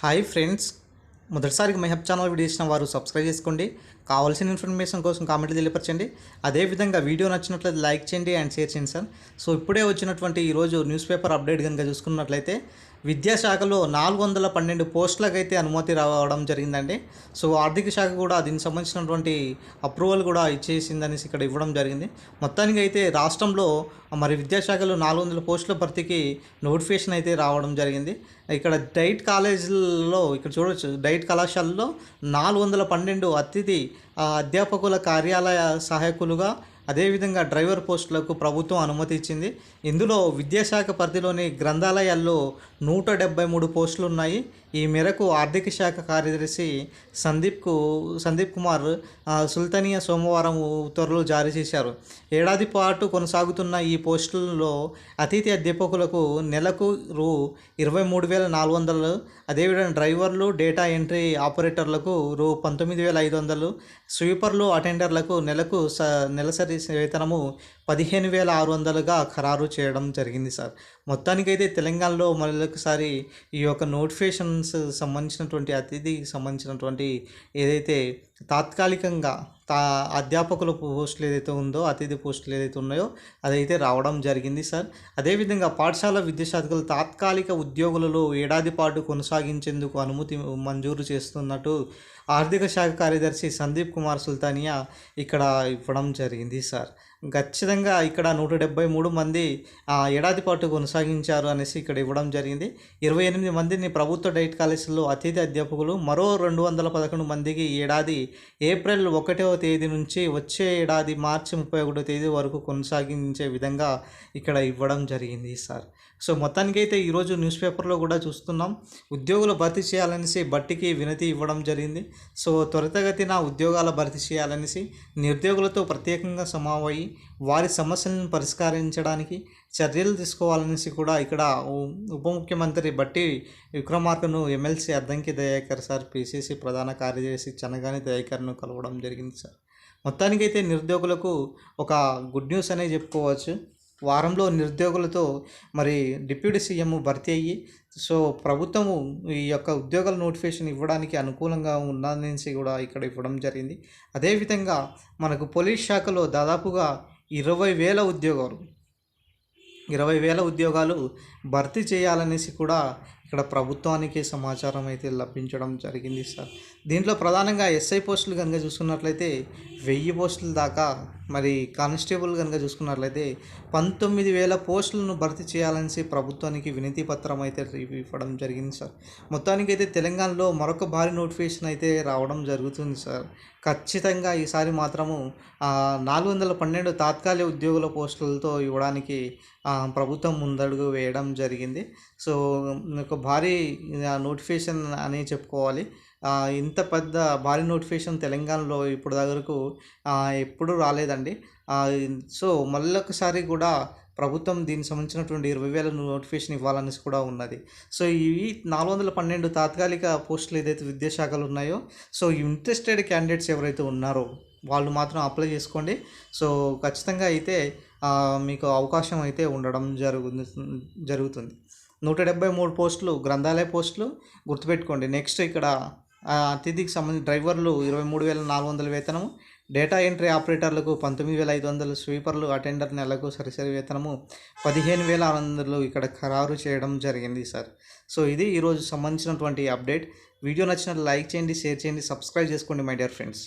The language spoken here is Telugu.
Hi friends. మొదటిసారిగా మహబ్ ఛానల్ వీడియో ఇచ్చిన వారు సబ్స్క్రైబ్ చేసుకోండి. కావాల్సిన ఇన్ఫర్మేషన్ కోసం కామెంట్లు తెలియపరచండి. అదేవిధంగా వీడియో నచ్చినట్లయితే లైక్ చేయండి అండ్ షేర్ చేయండి సార్. సో ఇప్పుడే వచ్చినటువంటి ఈరోజు న్యూస్ పేపర్ అప్డేట్ కనుక చూసుకున్నట్లయితే విద్యాశాఖలో నాలుగు వందల పన్నెండు పోస్టులకు అయితే అనుమతి రావడం జరిగిందండి. సో ఆర్థిక శాఖ కూడా దీనికి సంబంధించినటువంటి అప్రూవల్ కూడా ఇచ్చేసిందనేసి ఇక్కడ ఇవ్వడం జరిగింది. మొత్తానికి అయితే రాష్ట్రంలో మరి విద్యాశాఖలో నాలుగు వందల పోస్టుల భర్తీకి నోటిఫికేషన్ అయితే రావడం జరిగింది. ఇక్కడ డైట్ కాలేజీలలో ఇక్కడ చూడవచ్చు డైట్ కళాశాలలో నాలుగు వందల పన్నెండు అతిథి అధ్యాపకుల కార్యాలయ సహాయకులుగా అదేవిధంగా డ్రైవర్ పోస్టులకు ప్రభుత్వం అనుమతి ఇచ్చింది. ఇందులో విద్యాశాఖ పరిధిలోని గ్రంథాలయాల్లో నూట డెబ్బై మూడు పోస్టులు ఉన్నాయి. ఈ మేరకు ఆర్థిక శాఖ కార్యదర్శి సందీప్కు సందీప్ కుమార్ సుల్తానియా సోమవారం ఉత్తర్వులు జారీ చేశారు. ఏడాది పాటు కొనసాగుతున్న ఈ పోస్టులలో అతిథి అధ్యాపకులకు నెలకు రూ ఇరవై మూడు వేల నాలుగు వందలు అదేవిధంగా డ్రైవర్లు డేటా ఎంట్రీ ఆపరేటర్లకు రూ పంతొమ్మిది వేల ఐదు వందలు స్వీపర్లు అటెండర్లకు నెలకు స నెలసరి వేతనము పదిహేను వేల ఆరు వందలుగా ఖరారు చేయడం జరిగింది సార్. మొత్తానికైతే తెలంగాణలో మరొకసారి ఈ యొక్క నోటిఫికేషన్స్ సంబంధించినటువంటి అతిథికి సంబంధించినటువంటి ఏదైతే తాత్కాలికంగా తా అధ్యాపకుల పోస్టులు ఏదైతే ఉందో అతిథి పోస్టులు ఏదైతే ఉన్నాయో అదైతే రావడం జరిగింది సార్. అదేవిధంగా పాఠశాల విద్యాశాఖలు తాత్కాలిక ఉద్యోగులలో ఏడాది పాటు కొనసాగించేందుకు అనుమతి మంజూరు చేస్తున్నట్టు ఆర్థిక శాఖ కార్యదర్శి సందీప్ కుమార్ సుల్తానియా ఇక్కడ ఇవ్వడం జరిగింది సార్. ఖచ్చితంగా ఇక్కడ నూట డెబ్బై మూడు మంది ఏడాది పాటు కొనసాగించారు అనేసి ఇక్కడ ఇవ్వడం జరిగింది. ఇరవై ఎనిమిది మందిని ప్రభుత్వ డైట్ కాలేజీలో అతిథి అధ్యాపకులు మరో రెండు వందల పదకొండు మందికి ఏడాది ఏప్రిల్ ఒకటవ తేదీ నుంచి వచ్చే ఏడాది మార్చి ముప్పై ఒకటో తేదీ వరకు కొనసాగించే విధంగా ఇక్కడ ఇవ్వడం జరిగింది సార్. సో మొత్తానికైతే ఈరోజు న్యూస్ పేపర్లో కూడా చూస్తున్నాం. ఉద్యోగులు భర్తీ చేయాలనేసి బట్టికి వినతి ఇవ్వడం జరిగింది. సో త్వరితగతిన ఉద్యోగాల భర్తీ చేయాలనేసి నిరుద్యోగులతో ప్రత్యేకంగా సమావయ్యి వారి సమస్యలను పరిష్కరించడానికి చర్యలు తీసుకోవాలనేసి కూడా ఇక్కడ ఉప ముఖ్యమంత్రి Bhatti విక్రమార్కను MLC Addanki Dayakar sir PCC ప్రధాన కార్యదర్శి చనగాని దయాకర్ను కలవడం జరిగింది సార్. మొత్తానికైతే నిరుద్యోగులకు ఒక గుడ్ న్యూస్ అనే చెప్పుకోవచ్చు. వారంలో నిరుద్యోగులతో మరి డిప్యూటీ సీఎం భర్తీ అయ్యి సో ప్రభుత్వము ఈ యొక్క ఉద్యోగాల నోటిఫికేషన్ ఇవ్వడానికి అనుకూలంగా ఉన్నదనేసి కూడా ఇక్కడ ఇవ్వడం జరిగింది. అదేవిధంగా మనకు పోలీస్ శాఖలో దాదాపుగా ఇరవై వేల ఉద్యోగాలు ఇరవై వేల ఉద్యోగాలు భర్తీ చేయాలనేసి కూడా ఇక్కడ ప్రభుత్వానికి సమాచారం అయితే లభించడం జరిగింది సార్. దీంట్లో ప్రధానంగా ఎస్ఐ పోస్టులు కనుక చూసుకున్నట్లయితే వెయ్యి పోస్టుల దాకా మరి కానిస్టేబుల్ కనుక చూసుకున్నట్లయితే పంతొమ్మిది వేల పోస్టులను భర్తీ చేయాలనేసి ప్రభుత్వానికి వినతి పత్రం అయితే ఇవ్వడం జరిగింది సార్. మొత్తానికి అయితే తెలంగాణలో మరొక భారీ నోటిఫికేషన్ అయితే రావడం జరుగుతుంది సార్. ఖచ్చితంగా ఈసారి మాత్రము నాలుగు వందల పన్నెండు తాత్కాలిక ఉద్యోగుల పోస్టులతో ఇవ్వడానికి ప్రభుత్వం ముందడుగు వేయడం జరిగింది. సో ఒక భారీ నోటిఫికేషన్ అని చెప్పుకోవాలి. ఇంత పెద్ద భారీ నోటిఫికేషన్ తెలంగాణలో ఇప్పుడు దగ్గరకు ఎప్పుడు రాలేదండి. సో మళ్ళొకసారి కూడా ప్రభుత్వం దీనికి సంబంధించినటువంటి ఇరవై వేల నోటిఫికేషన్ ఇవ్వాలనేసి కూడా ఉన్నది. సో ఈ నాలుగు వందల పన్నెండు తాత్కాలిక పోస్టులు ఏదైతే విద్యాశాఖలు ఉన్నాయో సో ఇంట్రెస్టెడ్ క్యాండిడేట్స్ ఎవరైతే ఉన్నారో వాళ్ళు మాత్రం అప్లై చేసుకోండి. సో ఖచ్చితంగా అయితే మీకు అవకాశం అయితే ఉండడం జరుగు జరుగుతుంది. నూట డెబ్బై మూడు పోస్టులు గ్రంథాలయ పోస్టులు గుర్తుపెట్టుకోండి. నెక్స్ట్ ఇక్కడ అతిథికి సంబంధించి డ్రైవర్లు ఇరవై మూడు వేల నాలుగు వందల వేతనము డేటా ఎంట్రీ ఆపరేటర్లకు పంతొమ్మిది వేల ఐదు వందలు స్వీపర్లు అటెండర్ నెలకు సరిసరి వేతనము పదిహేను వేల ఆరు వందలు ఇక్కడ ఖరారు చేయడం జరిగింది సార్. సో ఇది ఈరోజు సంబంధించినటువంటి అప్డేట్. వీడియో నచ్చినట్లు లైక్ చేయండి షేర్ చేయండి సబ్స్క్రైబ్ చేసుకోండి మై డియర్ ఫ్రెండ్స్.